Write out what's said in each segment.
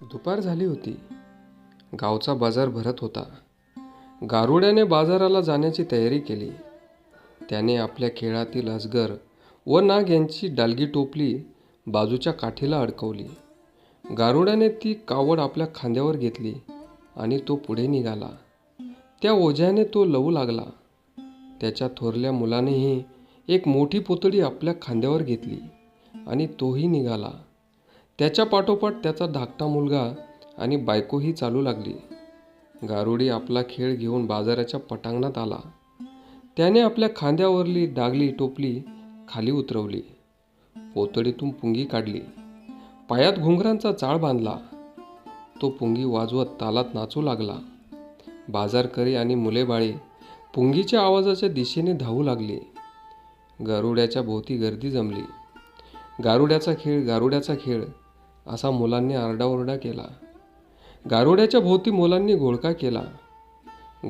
दुपार झाली होती. गावचा बाजार भरत होता. गारुड्याने बाजाराला जाण्याची तयारी केली. त्याने आपल्या खेळातील अजगर व नाग यांची डालगी टोपली बाजूच्या काठीला अडकवली. गारुड्याने ती कावड आपल्या खांद्यावर घेतली आणि तो पुढे निघाला. त्या ओझ्याने तो लवू लागला. त्याच्या थोरल्या मुलानेही एक मोठी पुतळी आपल्या खांद्यावर घेतली आणि तोही निघाला. त्याच्या पाठोपाठ त्याचा धाकटा मुलगा आणि बायकोही चालू लागली. गारुडी आपला खेळ घेऊन बाजाराच्या पटांगणात आला. त्याने आपल्या खांद्यावरली डागली टोपली खाली उतरवली. पोतडीतून पुंगी काढली. पायात घुंगरांचा चाळ बांधला. तो पुंगी वाजवत तालात नाचू लागला. बाजारकरी आणि मुलेबाळे पुंगीच्या आवाजाच्या दिशेने धावू लागले. गारुड्याच्या भोवती गर्दी जमली. गारुड्याचा खेळ गारुड्याचा खेळ. असा मुलांनी आरडाओरडा केला. गारुड्याच्या भोवती मुलांनी घोळका केला.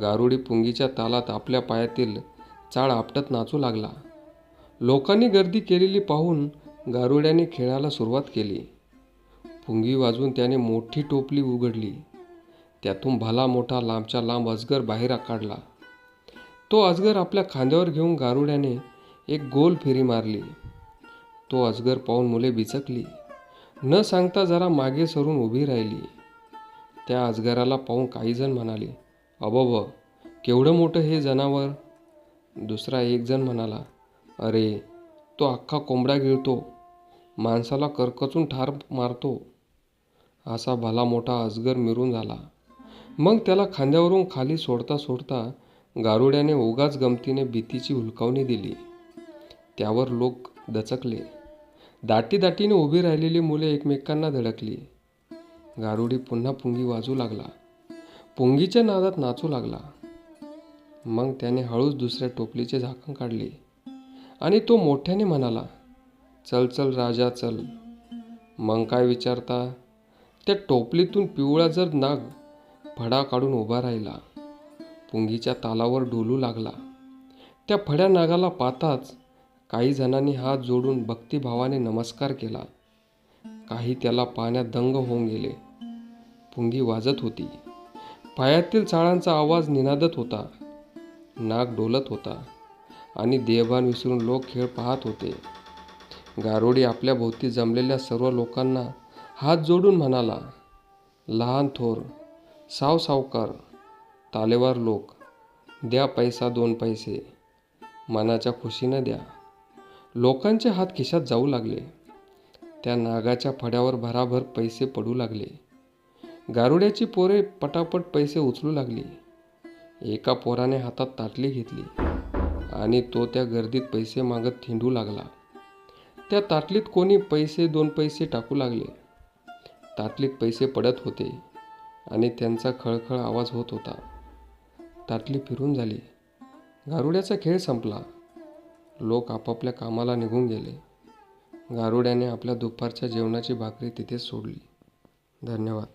गारुडी पुंगीच्या तालात आपल्या पायातील चाळ आपटत नाचू लागला. लोकांनी गर्दी केलेली पाहून गारुड्याने खेळायला सुरुवात केली. पुंगी वाजवून त्याने मोठी टोपली उघडली. त्यातून भला मोठा लांबच्या लांब अजगर बाहेर काढला. तो अजगर आपल्या खांद्यावर घेऊन गारुड्याने एक गोल फेरी मारली. तो अजगर पाहून मुले बिचकली. न सांगता जरा मागे सरून उभी राहिली. त्या अजगराला पाहून काही जण म्हणाले अबब केवढं मोठं हे जनावर. दुसरा एक जण म्हणाला अरे तो अख्खा कोंबडा गिळतो माणसाला करकचून ठार मारतो. असा भला मोठा अजगर मिरून झाला. मग त्याला खांद्यावरून खाली सोडता सोडता गारुड्याने उगाच गमतीने भीतीची हुलकावणी दिली. त्यावर लोक दचकले. दाटी दाटीने उभी राहिलेली मुले एकमेकांना धडकली. गारुडी पुन्हा पुंगी वाजू लागला. पुंगीच्या नादात नाचू लागला. मग त्याने हळूच दुसऱ्या टोपलीचे झाकण काढले. आणि तो मोठ्याने म्हणाला चल चल राजा चल. मग काय विचारता? त्या टोपलीतून पिवळा जर नाग फडा काढून उभा राहिला. पुंगीच्या तालावर डोलू लागला. त्या फड्या नागाला पाहताच काही जणांनी हात जोडून भक्तिभावाने नमस्कार केला. काही त्याला पाण्यात दंग होऊन गेले. पुंगी वाजत होती. पायातील चाळांचा आवाज निनादत होता. नाक डोलत होता आणि देहभान विसरून लोक खेळ पाहत होते. गारोडी आपल्या भोवती जमलेल्या सर्व लोकांना हात जोडून म्हणाला लहान थोर साव सावकार तालेवार लोक द्या पैसा दोन पैसे. मनाच्या खुशीनं द्या. लोकांचे हात खिशात जाऊ लागले. त्या नागाच्या फड्यावर भराभर पैसे पडू लागले. गारुड्याची पोरे पटापट पैसे उचलू लागली. एका पोराने हातात ताटली घेतली आणि तो त्या गर्दीत पैसे मागत थिंडू लागला. त्या ताटलीत कोणी पैसे दोन पैसे टाकू लागले. ताटलीत पैसे पडत होते आणि त्यांचा खळखळ आवाज होत होता. ताटली फिरून झाली. गारुड्याचा खेळ संपला. लोक आपापल्या कामाला निघून गेले. गारुड्याने आपल्या दुपारच्या जेवणाची भाकरी तिथेच सोडली. धन्यवाद.